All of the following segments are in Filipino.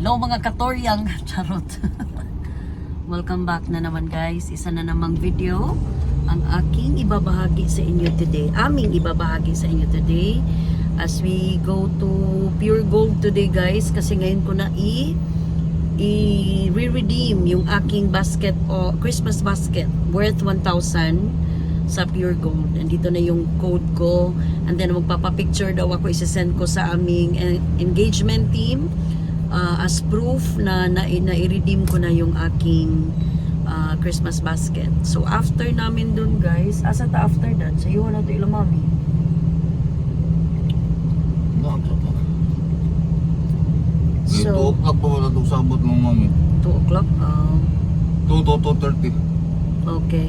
Hello mga katoryang charot. Welcome back na naman guys. Isa na namang video ang aking ibabahagi sa inyo today. Aming ibabahagi sa inyo today as we go to Pure Gold today guys kasi ngayon ko na i i-redeem yung aking basket o Christmas basket worth 1,000 sa Pure Gold. Andito na yung code ko. And then magpapapicture daw ako isasend ko sa aming engagement team uh, as proof na na, na ko na yung aking uh, Christmas basket. So after namin dun guys, asa ta after that? Sa iyo na to ito pa. So- So, 2 o'clock pa wala itong sabot ng mami. 2 o'clock. Uh, 2 to 2.30. Okay.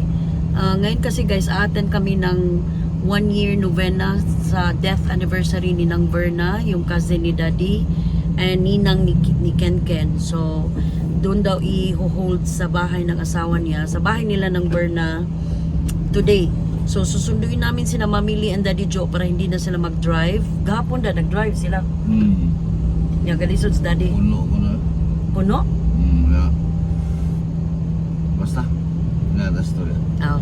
Ah, ngayon kasi guys, aaten kami ng one year novena sa death anniversary ni Nang Berna, yung cousin ni Daddy, and ninang ni, ni Ken Ken. So, doon daw i-hold sa bahay ng asawa niya, sa bahay nila ng Berna today. So, susunduin namin sila Mamili and Daddy Joe para hindi na sila mag-drive. Gahapon na, nag-drive sila. Hmm. Yung galisod sa Daddy. Puno ko na. Puno? Hmm, yeah. Basta. To it. Ah.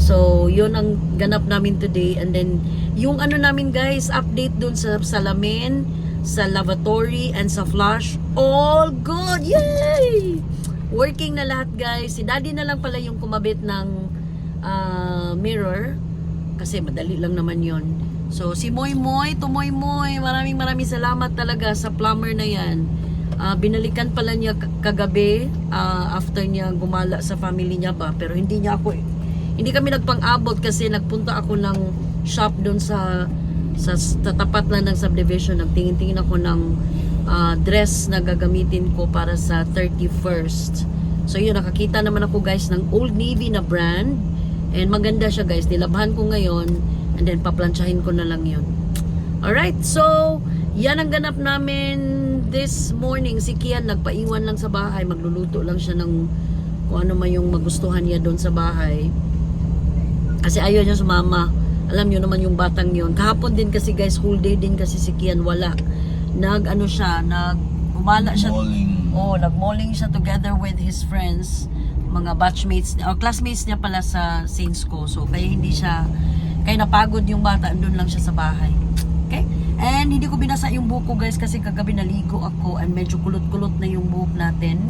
So, yun ang ganap namin today. And then, yung ano namin guys, update dun sa salamin, sa lavatory, and sa flush. All good! Yay! Working na lahat guys. Si daddy na lang pala yung kumabit ng ah, mirror. Kasi madali lang naman yon. So, si Moy Moy, to Moy Moy, maraming maraming salamat talaga sa plumber na yan. Ah, binalikan pala niya kagabi ah, after niya gumala sa family niya ba pero hindi niya ako hindi kami nagpang-abot kasi nagpunta ako ng shop doon sa sa, sa tapat lang ng subdivision nagtingin-tingin ako ng ah, dress na gagamitin ko para sa 31st so yun nakakita naman ako guys ng Old Navy na brand and maganda siya guys nilabhan ko ngayon and then paplansyahin ko na lang yun Alright, so yan ang ganap namin this morning. Si Kian nagpaiwan lang sa bahay, magluluto lang siya ng kung ano man yung magustuhan niya doon sa bahay. Kasi ayaw niya sumama. Alam niyo naman yung batang yon. Kahapon din kasi guys, whole day din kasi si Kian wala. Nag ano siya, nag umala siya. Malling. Oh, nag-malling siya together with his friends, mga batchmates, or classmates niya pala sa Saints ko. So, kaya hindi siya, kaya napagod yung bata, andun lang siya sa bahay. Okay? And hindi ko binasa yung buhok ko guys kasi kagabi naligo ako and medyo kulot-kulot na yung buhok natin.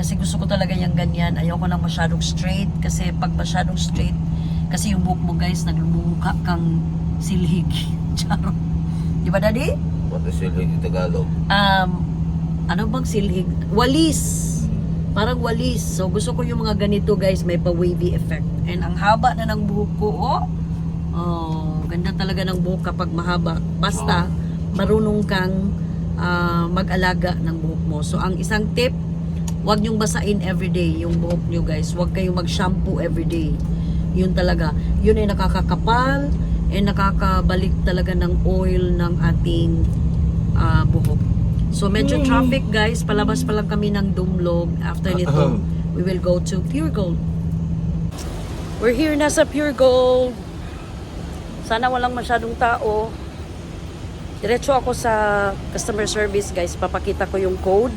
Kasi gusto ko talaga yung ganyan. Ayoko nang masyadong straight kasi pag masyadong straight, kasi yung buhok mo guys, naglumukha kang silhig. Charo. Di ba daddy? What is it in Tagalog? um, ano bang silhig? Walis. Parang walis. So, gusto ko yung mga ganito, guys, may pa-wavy effect. And ang haba na ng buhok ko, oh. Oh, ganda talaga ng buhok kapag mahaba. Basta, marunong kang ah, mag-alaga ng buhok mo. So, ang isang tip, huwag nyong basain everyday yung buhok nyo, guys. Huwag kayong mag-shampoo everyday. Yun talaga. Yun ay nakakakapal and nakakabalik talaga ng oil ng ating ah, buhok. So medyo traffic guys, palabas pa lang kami ng Dumlog. After nito, we will go to Pure Gold. We're here na sa Pure Gold. Sana walang masyadong tao. Diretso ako sa customer service guys. Papakita ko yung code.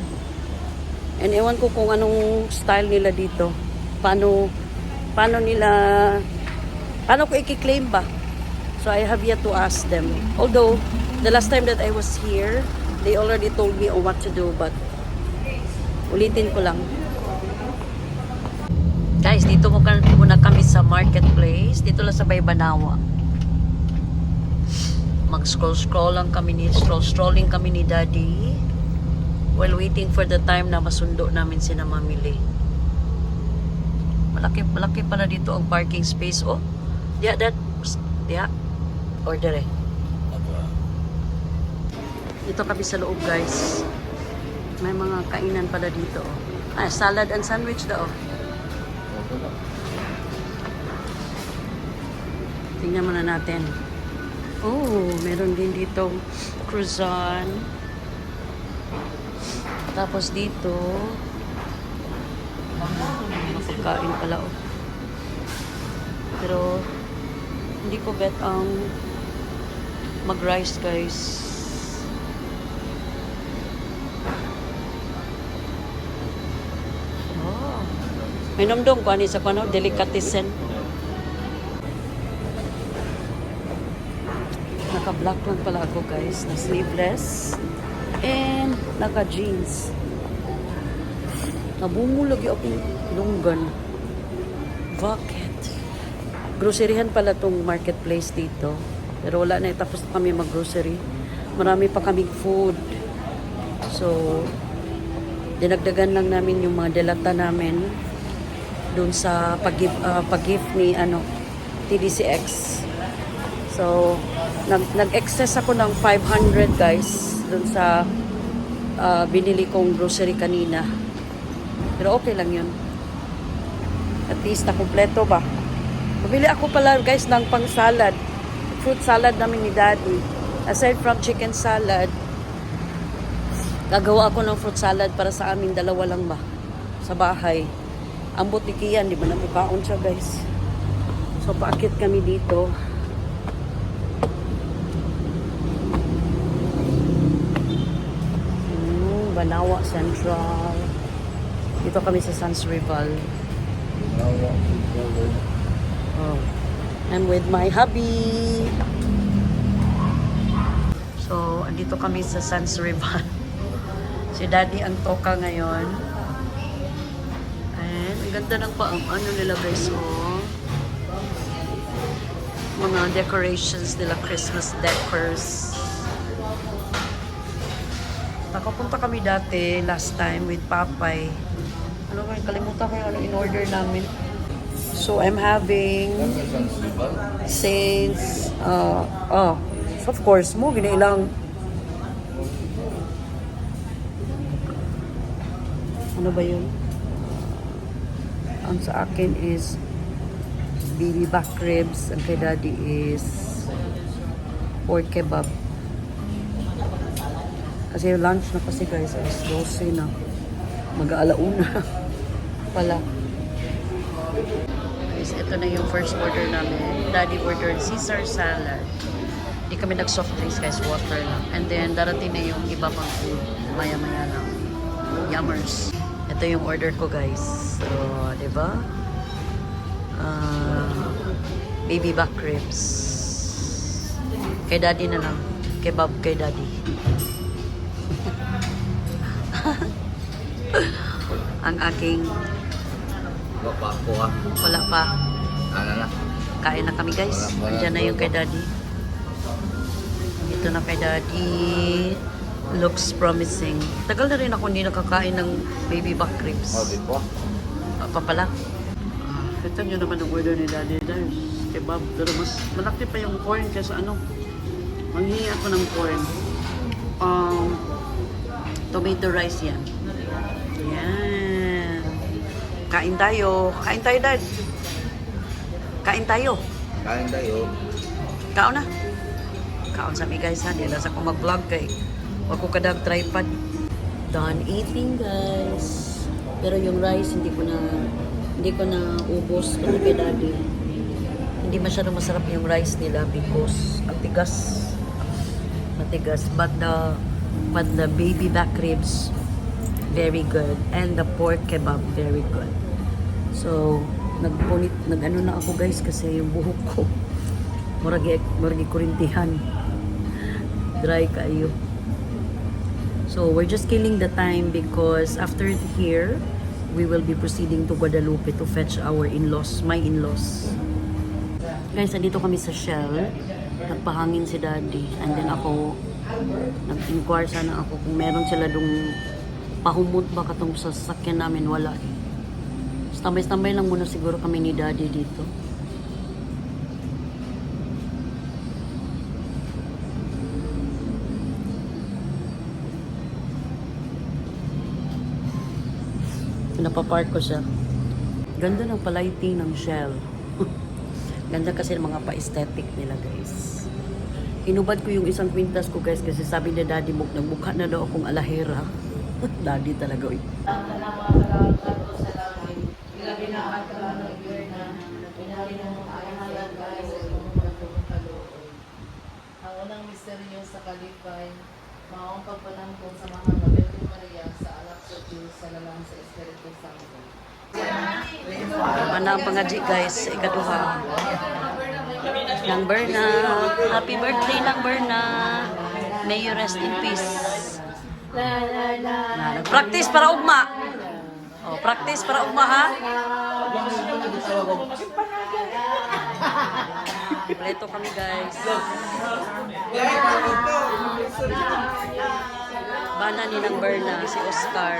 And ewan ko kung anong style nila dito. Paano, paano nila, paano ko i-claim ba? So I have yet to ask them. Although, the last time that I was here, they already told me on what to do, but ulitin ko lang. Guys, dito muna kami sa marketplace. Dito lang sa Baybanawa. Mag-scroll-scroll lang kami ni scroll-strolling kami ni Daddy while waiting for the time na masundo namin sina mamili. Malaki, malaki pala dito ang parking space. Oh, diya, that, diya. Order eh. Dito kami sa loob guys. May mga kainan pala dito. oh. Ah, salad and sandwich daw. Tingnan muna natin. Oh, meron din dito croissant. Tapos dito, pagkain pala oh. Pero hindi ko bet ang mag-rice guys. Oh. May namdong ko ani sa pano oh, delicatessen. Naka-black lang pala ako guys, na sleeveless and naka-jeans. Nabumulag yung ako lunggan. Bakit? Groceryhan pala tong marketplace dito. Pero wala na, tapos na kami mag-grocery. Marami pa kaming food. So, dinagdagan lang namin yung mga delata namin doon sa pag-give, ah, pag-gift ni ano, TDCX. So, nag, nag-excess ako ng 500 guys doon sa ah, binili kong grocery kanina. Pero okay lang yun. At least na kumpleto ba? Bumili ako pala guys ng pang salad. Fruit salad namin ni daddy. Aside from chicken salad, gagawa ako ng fruit salad para sa amin. Dalawa lang ba? Sa bahay. Ang butikiyan, di ba na may baon siya guys. So paakit kami dito. Hmm, Banawa Central. Dito kami sa Sans Rival. Oh. I'm with my hubby. So, andito kami sa Sans Rival. si Daddy ang toka ngayon. And, ang ganda ng pa, ano nila guys, oh. Mga decorations nila, Christmas decors. Nakapunta kami dati last time with Papay. Ano ba, kalimutan ko yung ano in-order namin. So, I'm having Saints, uh, oh, of course, mo, ginailang. Ano ba yun? Ang sa akin is baby back ribs. Ang kay daddy is pork kebab. Kasi lunch na kasi guys, alas 12 na. Mag-aalauna pala. Guys, ito na yung first order namin. Daddy ordered Caesar salad. Hindi kami nag-soft drinks guys, water lang. And then, darating na yung iba pang food. Maya-maya lang. Yummers. Ito yung order ko guys. So, di ba? Ah, baby back ribs. Kay daddy na lang. Kebab kay daddy. Ang aking Bapa ko ah. wala pa. Ano na? Kain na kami guys. Andiyan na yung kay daddy. Ito na kay daddy. Looks promising. Tagal na rin ako hindi nakakain ng baby back ribs. Oh, di po. Ah, pa pala. Ah, ito nyo naman ang order ni daddy guys. Kebab. Pero mas malaki pa yung corn kaysa ano. Manghingi ako ng corn. Um, tomato rice yan. Yan. Kain tayo. Kain tayo, dad. Kain tayo. Kain tayo. Kaon na. Kaon sa mi guys ha. Di na sa ko mag-vlog kay. Wag ko kadag tripod. Done eating guys. Pero yung rice hindi ko na hindi ko na ubos kasi kay daddy. Hindi masyadong masarap yung rice nila because ang tigas. Matigas. But the but the baby back ribs very good. And the pork kebab very good. So, nagpunit, nag-ano na ako guys kasi yung buhok ko muragi muragi kurintihan. Dry kayo. So we're just killing the time because after here we will be proceeding to Guadalupe to fetch our in-laws my in-laws. Guys nandito kami sa Shell. Nagpahangin si daddy. And then ako nag-inquire sana ako kung meron sila dong pahumot ba katong sa sasakyan namin wala eh tambay-tambay lang muna siguro kami ni daddy dito Pinapapark ko siya. Ganda ng palighting ng Shell. Ganda kasi ng mga pa-aesthetic nila guys. Hinubad ko yung isang kwintas ko guys kasi sabi ni daddy mo, nagmukha na daw akong alahera. daddy talaga. Uy. Ang unang misteryo sa kalipay, maong pagpalangkong sa mga Nobel Maria sa alak sa Diyos sa lalang sa Espiritu Santo. Mana ang pangaji guys, ikaduha. Nang Berna. Happy birthday Nang Berna. May you rest in peace. Practice para ugma. Oh, practice para ugma ha. Kompleto kami guys. Bana ni Nang Berna, si Oscar.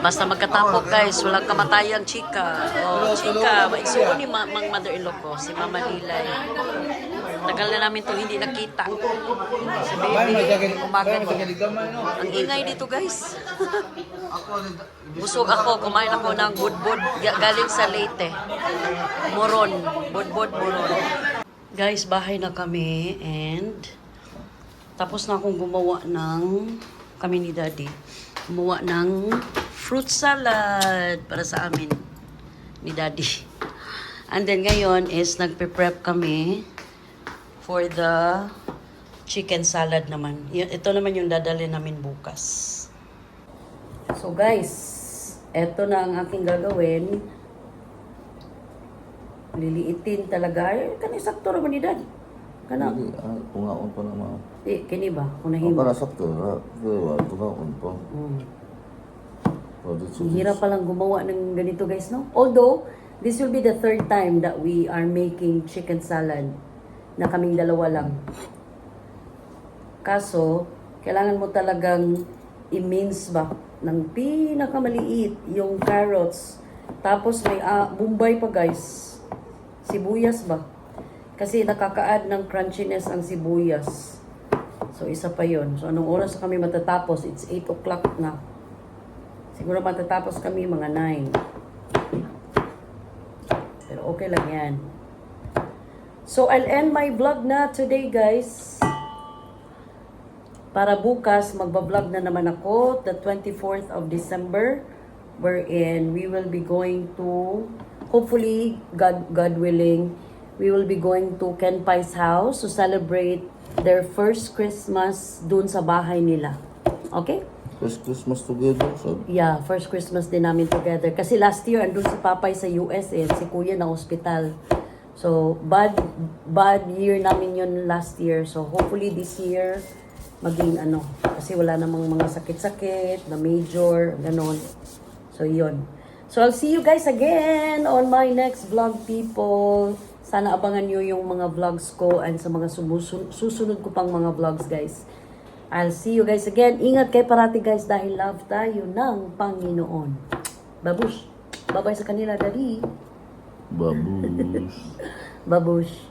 Basta magkatapok guys, walang kamatayang chika. Oh, chika, maigsuon ni ma- mang mother-in-law ko, si Mama Lilay. Tagal na namin to hindi nakita. Si baby, umaga to. Ang ingay dito guys. Busog ako, kumain ako ng budbud ga- galing sa Leyte. Moron, budbud moron. Guys, bahay na kami and tapos na akong gumawa ng kami ni Daddy. Gumawa ng fruit salad para sa amin ni Daddy. And then ngayon is nagpe-prep kami for the chicken salad naman. Ito naman yung dadali namin bukas. So guys, eto na ang aking gagawin. Liliitin talaga. Ay, kani sakto naman ni Daddy. Kana. Hindi, ah, tungaon pa naman. Eh, kini ba? Kunahin para sakto na, pero tungaon pa. Mm. Ang hirap palang gumawa ng ganito guys, no? Although, this will be the third time that we are making chicken salad na kaming dalawa lang. Kaso, kailangan mo talagang i-mince ba ng pinakamaliit yung carrots. Tapos may ah, bombay pa guys. Sibuyas ba? Kasi nakaka-add ng crunchiness ang sibuyas. So, isa pa yon So, anong oras kami matatapos? It's 8 o'clock na. Siguro matatapos kami mga 9. Pero okay lang yan. So, I'll end my vlog na today, guys. Para bukas, magbablog na naman ako, the 24th of December, wherein we will be going to, hopefully, God, God willing, we will be going to Ken Pai's house to celebrate their first Christmas dun sa bahay nila. Okay? First Christmas together, sabi. Yeah, first Christmas din namin together. Kasi last year, andun si Papay sa US eh. Si Kuya na hospital. So, bad bad year namin yun last year. So, hopefully this year, maging ano. Kasi wala namang mga sakit-sakit, na major, ganon. So, yun. So, I'll see you guys again on my next vlog, people. Sana abangan nyo yung mga vlogs ko and sa mga susunod ko pang mga vlogs, guys. I'll see you guys again. Ingat kayo parati guys dahil love tayo ng Panginoon. Babush. Bye-bye sa kanila, Daddy. Babush. Babush.